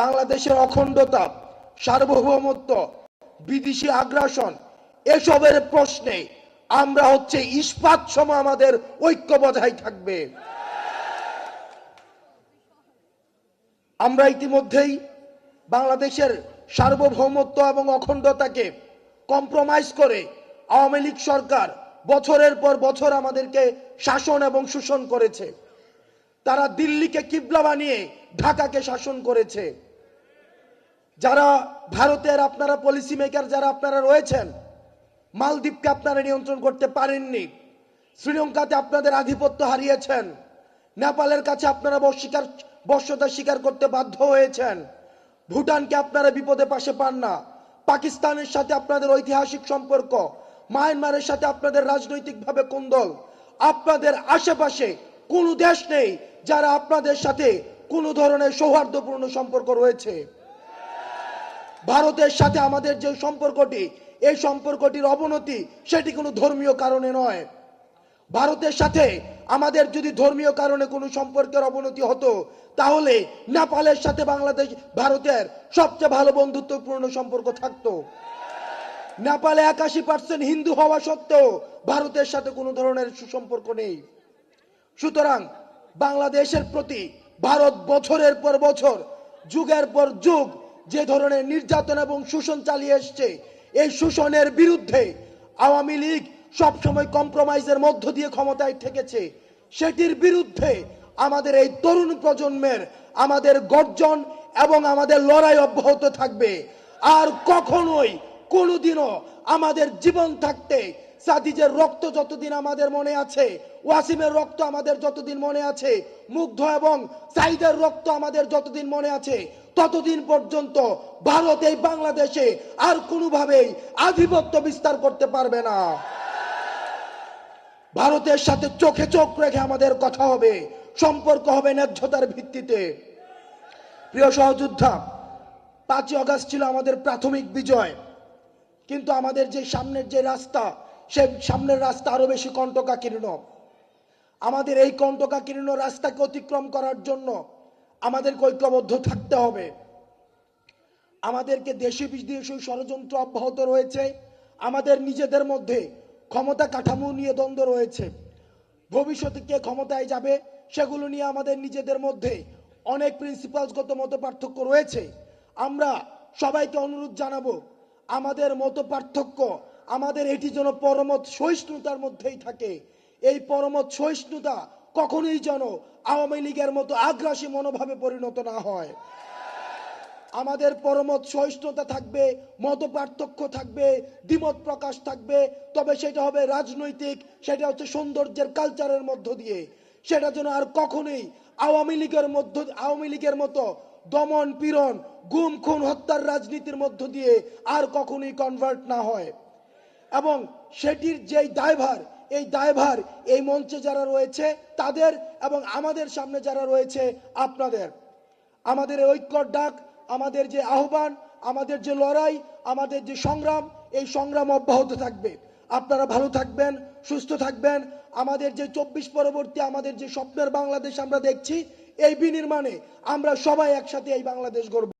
বাংলাদেশের অখণ্ডতা, সার্বভৌমত্ব, বিদেশি আগ্রাসন, এসবের প্রশ্নে আমরা হচ্ছে ইস্পাত সম আমাদের ঐক্য বজায় থাকবে। আমরা ইতিমধ্যেই বাংলাদেশের সার্বভৌমত্ব এবং অখণ্ডতাকে কম্প্রোমাইজ করে আওয়ামী লীগ সরকার বছরের পর বছর আমাদেরকে শাসন এবং শোষণ করেছে। তারা দিল্লিকে কিবলা বানিয়ে ঢাকাকে শাসন করেছে। যারা ভারতের আপনারা পলিসি মেকার যারা আপনারা রয়েছেন, মালদ্বীপকে আপনারা নিয়ন্ত্রণ করতে পারেননি, শ্রীলঙ্কাতে আপনাদের আধিপত্য হারিয়েছেন, নেপালের কাছে আপনারা বস্বীকার বর্ষতা স্বীকার করতে বাধ্য হয়েছেন, ভুটানকে আপনারা বিপদে পাশে পান না, পাকিস্তানের সাথে আপনাদের ঐতিহাসিক সম্পর্ক, মায়ানমারের সাথে আপনাদের রাজনৈতিকভাবে কোন্দল, আপনাদের আশেপাশে কোনো দেশ নেই যারা আপনাদের সাথে কোনো ধরনের সৌহার্দ্যপূর্ণ সম্পর্ক রয়েছে। ভারতের সাথে আমাদের যে সম্পর্কটি, এই সম্পর্কটির অবনতি সেটি কোনো ধর্মীয় কারণে নয়। ভারতের সাথে আমাদের যদি ধর্মীয় কারণে কোনো সম্পর্কের অবনতি হতো, তাহলে নেপালের সাথে বাংলাদেশ, ভারতের সবচেয়ে ভালো বন্ধুত্বপূর্ণ সম্পর্ক থাকতো। নেপালে একাশি পার্সেন্ট হিন্দু হওয়া সত্ত্বেও ভারতের সাথে কোনো ধরনের সুসম্পর্ক নেই। সুতরাং বাংলাদেশের প্রতি ভারত বছরের পর বছর, যুগের পর যুগ যে ধরনের নির্যাতন এবং শোষণ চালিয়ে এসছে, এই শোষণের বিরুদ্ধে আওয়ামী লীগ সবসময় কম্প্রোমাইজের মধ্য দিয়ে ক্ষমতায় থেকেছে সেটির বিরুদ্ধে আমাদের এই তরুণ প্রজন্মের আমাদের গর্জন এবং আমাদের লড়াই অব্যাহত থাকবে। আর কখনোই কোনোদিনও আমাদের জীবন থাকতে সাদিজের রক্ত যতদিন আমাদের মনে আছে, ওয়াসিমের রক্ত আমাদের যতদিন মনে আছে, মুগ্ধ এবং সাইদের রক্ত আমাদের যতদিন মনে আছে, ততদিন পর্যন্ত ভারত এই বাংলাদেশে আর কোনোভাবেই আধিপত্য বিস্তার করতে পারবে না। ভারতের সাথে চোখে চোখ রেখে আমাদের কথা হবে, সম্পর্ক হবে ন্যায্যতার ভিত্তিতে। প্রিয় সহযোদ্ধা, পাঁচই অগাস্ট ছিল আমাদের প্রাথমিক বিজয়, কিন্তু আমাদের যে সামনের যে রাস্তা সে সামনের রাস্তা আরও বেশি কণ্টকাকীর্ণ আমাদের এই কণ্টকাকীর্ণ রাস্তাকে অতিক্রম করার জন্য আমাদের ঐক্যবদ্ধ থাকতে হবে। আমাদেরকে দেশি বিদেশি ষড়যন্ত্র অব্যাহত রয়েছে। আমাদের নিজেদের মধ্যে ক্ষমতা কাঠামো নিয়ে দ্বন্দ্ব রয়েছে। ভবিষ্যতে কে ক্ষমতায় যাবে সেগুলো নিয়ে আমাদের নিজেদের মধ্যে অনেক প্রিন্সিপালসগত মত পার্থক্য রয়েছে। আমরা সবাইকে অনুরোধ জানাব, আমাদের মত পার্থক্য আমাদের এটি যেন পরমত সহিষ্ণুতার মধ্যেই থাকে। এই পরমত সহিষ্ণুতা কখনোই যেন আওয়ামী লীগের মতো আগ্রাসী মনোভাবে পরিণত না হয়। আমাদের পরমত সহিষ্ণুতা থাকবে, মত পার্থক্য থাকবে, দ্বিমত প্রকাশ থাকবে, তবে সেটা হবে রাজনৈতিক, সেটা হচ্ছে সৌন্দর্যের কালচারের মধ্য দিয়ে। সেটা যেন আর কখনোই আওয়ামী লীগের মধ্য, আওয়ামী লীগের মতো দমন পীড়ন গুম খুন হত্যার রাজনীতির মধ্য দিয়ে আর কখনোই কনভার্ট না হয়। এবং সেটির যেই দায়ভার, এই দায়ভার এই মঞ্চে যারা রয়েছে তাদের এবং আমাদের সামনে যারা রয়েছে আপনাদের। আমাদের ঐক্যর ডাক, আমাদের যে আহ্বান, আমাদের যে লড়াই, আমাদের যে সংগ্রাম, এই সংগ্রাম অব্যাহত থাকবে। আপনারা ভালো থাকবেন, সুস্থ থাকবেন। আমাদের যে চব্বিশ পরবর্তী আমাদের যে স্বপ্নের বাংলাদেশ আমরা দেখছি, এই বিনির্মাণে আমরা সবাই একসাথে এই বাংলাদেশ গড়ব।